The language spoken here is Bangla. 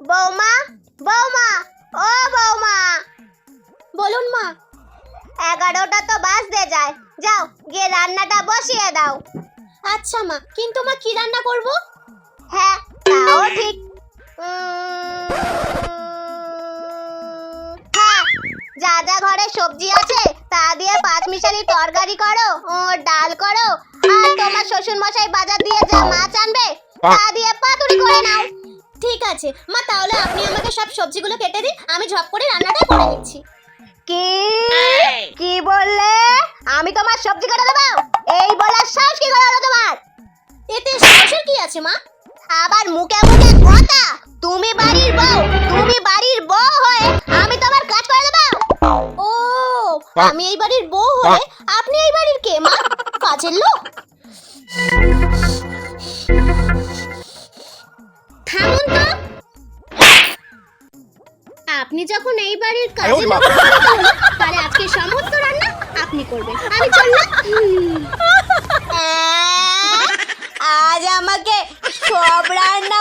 বৌমা বৌমা ও বৌমা। বলুন মা। এগারোটা তো বাজতে যায়। যাও গিয়ে রান্নাটা বসিয়ে দাও। আচ্ছা মা কিন্তু মা কি রান্না করব? হ্যাঁ তাও ঠিক। হ্যাঁ যা যা ঘরে সবজি আছে তা দিয়ে পাঁচ মিশালি তরকারি করো ও ডাল করো আর তোমার শ্বশুর মশাই বাজার দিয়ে যা মাছ আনবে তা দিয়ে পাতুরি করে নাও। ঠিক আছে। মা তাহলে আপনি আমাকে সব সবজিগুলো কেটে দিন আমি ঝপ করে রান্নাটা করে নিচ্ছি। কি? কি বললে? আমি তোমার সবজি কাটা দেবো? এই বলার সাহস কি করে হলো তোমার? এতে সাহসের কি আছে মা? আবার মুখে মুখে কথা? তুমি বাড়ির বউ তুমি বাড়ির বউ হয়ে আমি তোমার কাজ করে দেবো? ও আমি এই বাড়ির বউ হয়ে আপনি এই আপনি যখন এই বাড়ির কাজে তাহলে আজকে সমস্ত রান্না আপনি করবেন। আমি চললাম। আজ আমাকে সব রান্না